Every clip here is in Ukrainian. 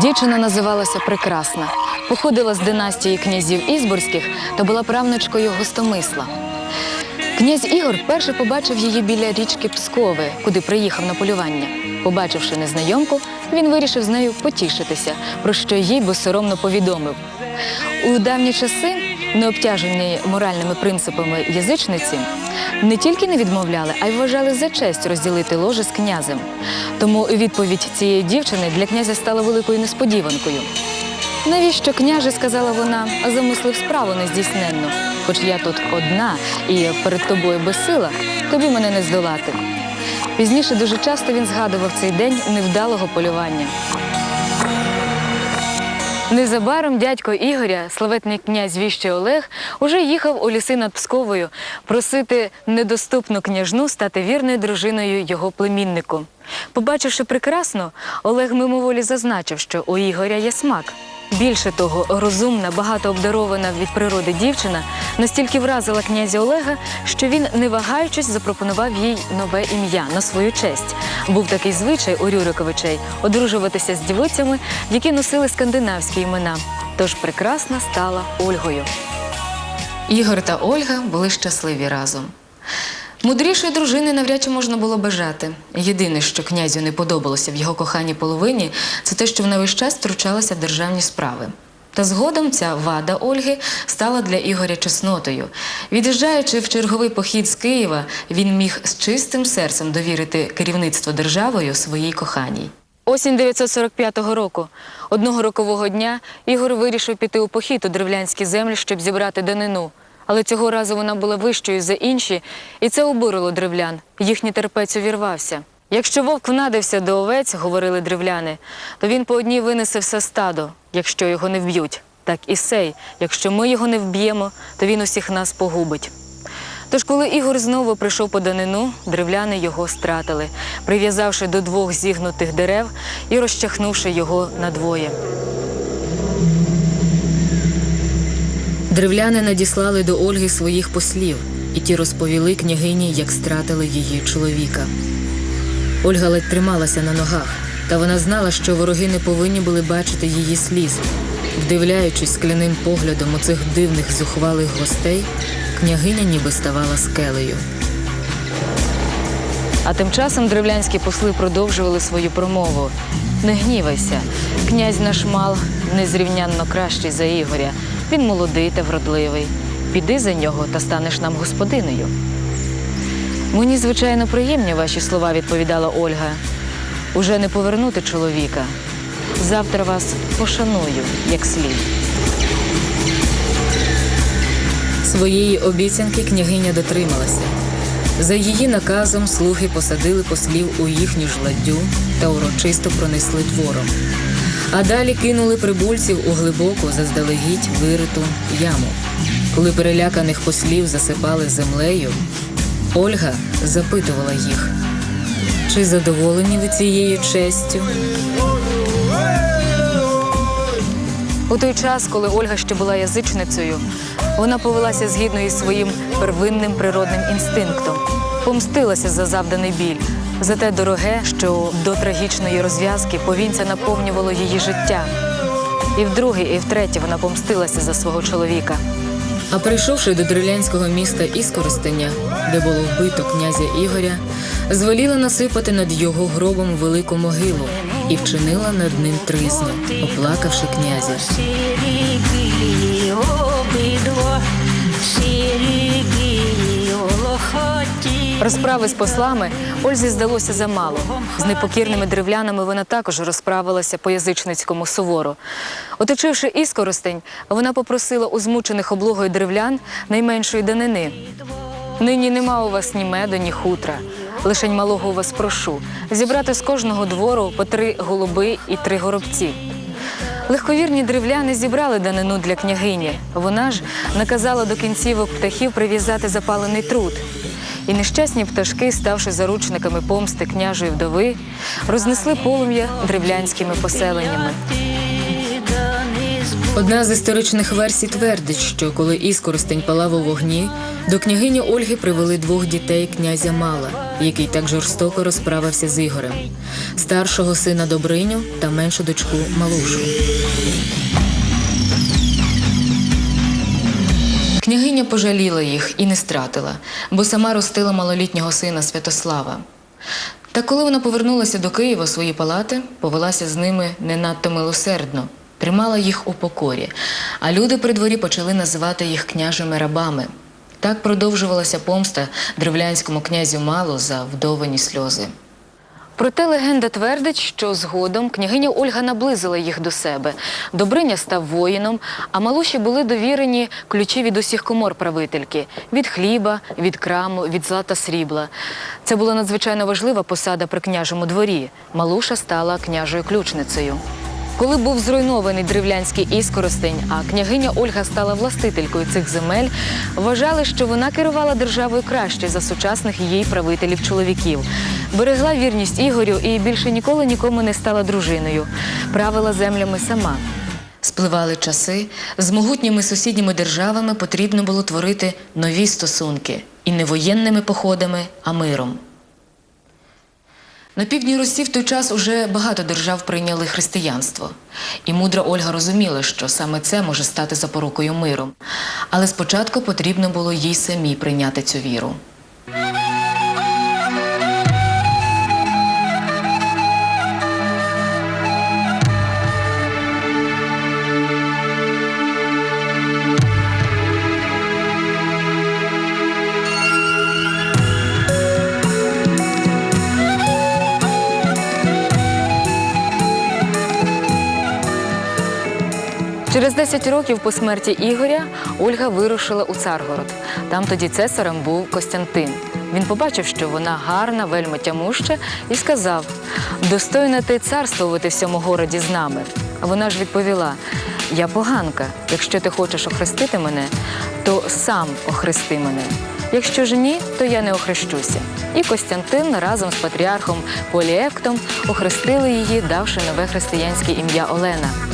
Дівчина називалася Прекрасна, походила з династії князів Ізборських та була правничкою гостомисла. Князь Ігор вперше побачив її біля річки Пскови, куди приїхав на полювання. Побачивши незнайомку, він вирішив з нею потішитися, про що їй безсоромно повідомив. У давні часи, не обтяжені моральними принципами язичниці, не тільки не відмовляли, а й вважали за честь розділити ложе з князем. Тому відповідь цієї дівчини для князя стала великою несподіванкою. Навіщо княже, сказала вона, замислив справу нездійсненну. Хоч я тут одна і перед тобою безсила, тобі мене не здолати. Пізніше дуже часто він згадував цей день невдалого полювання. Незабаром дядько Ігоря, славетний князь Віщий Олег, уже їхав у ліси над Псковою просити недоступну княжну стати вірною дружиною його племіннику. Побачивши прекрасно, Олег мимоволі зазначив, що у Ігоря є смак. Більше того, розумна, багато обдарована від природи дівчина настільки вразила князя Олега, що він, не вагаючись, запропонував їй нове ім'я на свою честь. Був такий звичай у Рюриковичей одружуватися з дівицями, які носили скандинавські імена. Тож прекрасна стала Ольгою. Ігор та Ольга були щасливі разом. Мудрішої дружини навряд чи можна було бажати. Єдине, що князю не подобалося в його коханій половині, це те, що вона весь час втручалася в державні справи. Та згодом ця вада Ольги стала для Ігоря чеснотою. Від'їжджаючи в черговий похід з Києва, він міг з чистим серцем довірити керівництво державою своїй коханій. Осінь 945 року. Одного рокового дня Ігор вирішив піти у похід у древлянські землі, щоб зібрати данину. Але цього разу вона була вищою за інші, і це обурило древлян. Їхній терпець увірвався. Якщо вовк внадився до овець, говорили древляни, то він по одній винесе все стадо, якщо його не вб'ють. Так і сей, якщо ми його не вб'ємо, то він усіх нас погубить. Тож, коли Ігор знову прийшов по данину, древляни його стратили, прив'язавши до двох зігнутих дерев і розчахнувши його надвоє. Древляни надіслали до Ольги своїх послів, і ті розповіли княгині, як стратили її чоловіка. Ольга ледь трималася на ногах, та вона знала, що вороги не повинні були бачити її сліз. Вдивляючись скляним поглядом у цих дивних зухвалих гостей, княгиня ніби ставала скелею. А тим часом древлянські посли продовжували свою промову. Не гнівайся, князь наш мал незрівнянно кращий за Ігоря. Він молодий та вродливий. Піди за нього та станеш нам господинею. Мені, звичайно, приємні ваші слова, відповідала Ольга. Уже не повернути чоловіка. Завтра вас пошаную як слід. Своєї обіцянки княгиня дотрималася. За її наказом слуги посадили послів у їхню ж ладдю та урочисто пронесли двором. А далі кинули прибульців у глибоку, заздалегідь вириту яму. Коли переляканих послів засипали землею, Ольга запитувала їх, чи задоволені ви цією честю? У той час, коли Ольга ще була язичницею, вона повелася згідно із своїм первинним природним інстинктом, помстилася за завданий біль, за те дороге, що до трагічної розв'язки повінця наповнювало її життя. І вдруге, і втретє вона помстилася за свого чоловіка. А прийшовши до дрилянського міста Іскористення, де було вбито князя Ігоря, звеліла насипати над його гробом велику могилу і вчинила над ним тризну, оплакавши князя. Розправи з послами Ользі здалося замало. З непокірними древлянами вона також розправилася по язичницькому суворо. Оточивши іскоростень, вона попросила у змучених облогою древлян найменшої данини. Нині нема у вас ні меду, ні хутра. Лишень малого у вас прошу зібрати з кожного двору по три голуби і три горобці. Легковірні древляни зібрали данину для княгині. Вона ж наказала до кінцівок птахів прив'язати запалений труд. І нещасні пташки, ставши заручниками помсти княжої вдови, рознесли полум'я древлянськими поселеннями. Одна з історичних версій твердить, що коли іскоростень палав у вогні, до княгині Ольги привели двох дітей князя Мала, який так жорстоко розправився з Ігорем, старшого сина Добриню та меншу дочку Малушу. Княгиня пожаліла їх і не стратила, бо сама ростила малолітнього сина Святослава. Та коли вона повернулася до Києва свої палати, повелася з ними не надто милосердно, тримала їх у покорі, а люди при дворі почали називати їх княжими рабами. Так продовжувалася помста древлянському князю Малу за вдовані сльози. Проте легенда твердить, що згодом княгиня Ольга наблизила їх до себе. Добриня став воїном, а малуші були довірені ключі від усіх комор правительки від хліба, від краму, від злата срібла. Це була надзвичайно важлива посада при княжому дворі. Малуша стала княжою ключницею. Коли був зруйнований древлянський іскоростень, а княгиня Ольга стала властителькою цих земель, вважали, що вона керувала державою краще за сучасних її правителів чоловіків. Берегла вірність Ігорю і більше ніколи нікому не стала дружиною. Правила землями сама. Спливали часи, з могутніми сусідніми державами потрібно було творити нові стосунки і не воєнними походами, а миром. На півдні Русі в той час уже багато держав прийняли християнство. І мудра Ольга розуміла, що саме це може стати запорукою миру. Але спочатку потрібно було їй самій прийняти цю віру. Через 10 років по смерті Ігоря Ольга вирушила у Царгород. Там тоді цесарем був Костянтин. Він побачив, що вона гарна, вельми тямуща, і сказав: достойна ти царствувати в цьому городі з нами. А вона ж відповіла: Я поганка. Якщо ти хочеш охрестити мене, то сам охрести мене. Якщо ж ні, то я не охрещуся. І Костянтин разом з патріархом Поліевктом охрестили її, давши нове християнське ім'я Олена.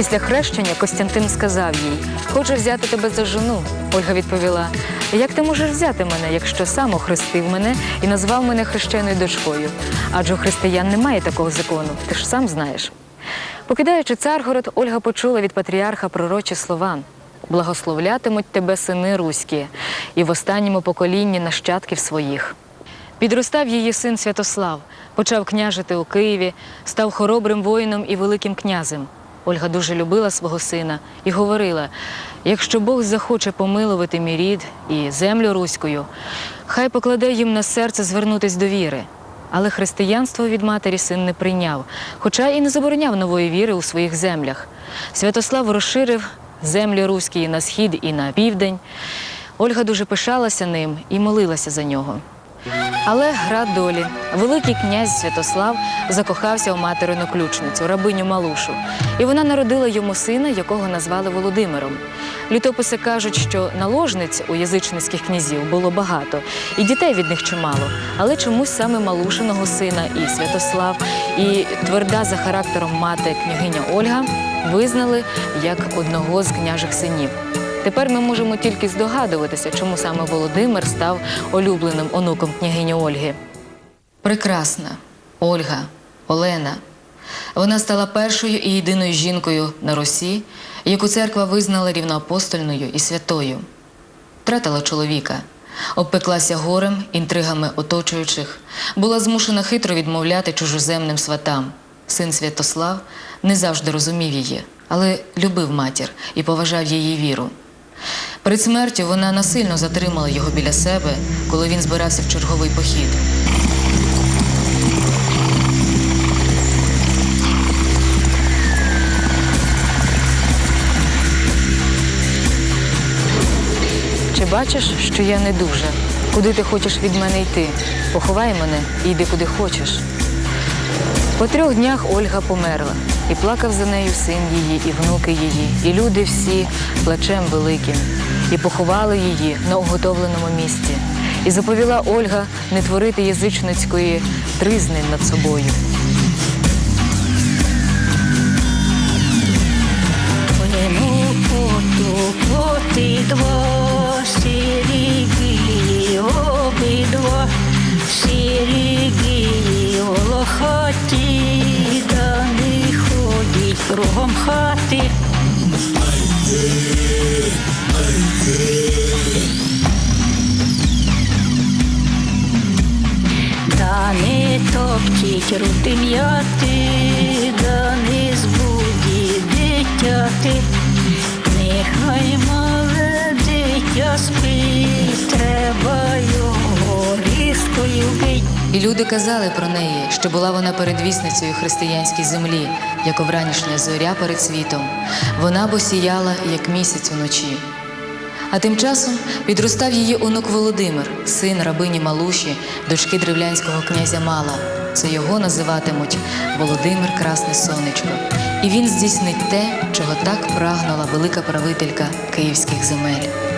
Після хрещення Костянтин сказав їй: Хочу взяти тебе за жону. Ольга відповіла: Як ти можеш взяти мене, якщо сам охрестив мене і назвав мене хрещеною дочкою? Адже у християн немає такого закону, ти ж сам знаєш. Покидаючи Царгород, Ольга почула від патріарха пророчі слова. Благословлятимуть тебе сини руські, і в останньому поколінні нащадків своїх. Підростав її син Святослав, почав княжити у Києві, став хоробрим воїном і великим князем. Ольга дуже любила свого сина і говорила: якщо Бог захоче помилувати мій рід і землю руською, хай покладе їм на серце звернутись до віри. Але християнство від матері син не прийняв, хоча і не забороняв нової віри у своїх землях. Святослав розширив землі руські на схід і на південь. Ольга дуже пишалася ним і молилася за нього. Але гра долі. Великий князь Святослав закохався у материну ключницю, рабиню Малушу, і вона народила йому сина, якого назвали Володимиром. Літописи кажуть, що наложниць у язичницьких князів було багато, і дітей від них чимало. Але чомусь саме Малушиного сина і Святослав, і тверда за характером мати княгиня Ольга визнали як одного з княжих синів. Тепер ми можемо тільки здогадуватися, чому саме Володимир став улюбленим онуком княгині Ольги. Прекрасна Ольга, Олена. Вона стала першою і єдиною жінкою на Русі, яку церква визнала рівноапостольною і святою. Втратила чоловіка, обпеклася горем, інтригами оточуючих, була змушена хитро відмовляти чужоземним сватам. Син Святослав не завжди розумів її, але любив матір і поважав її віру. Перед смертю вона насильно затримала його біля себе, коли він збирався в черговий похід. Чи бачиш, що я не дуже? Куди ти хочеш від мене йти? Поховай мене і йди куди хочеш. По трьох днях Ольга померла, і плакав за нею син її, і внуки її, і люди всі плачем великим, і поховали її на уготовленому місці. І заповіла Ольга не творити язичницької тризни над собою. Твоєму поту. Ой, хати. Да не топчіть рути м'яти, да не збуді дитяти, нехай мале дитя спить, треба його бить. І люди казали про неї, що була вона передвісницею християнській землі, як вранішня зоря перед світом. Вона бо сіяла, як місяць уночі. А тим часом підростав її онук Володимир, син рабині Малуші, дочки древлянського князя Мала. Це його називатимуть Володимир Красне Сонечко. І він здійснить те, чого так прагнула велика правителька київських земель.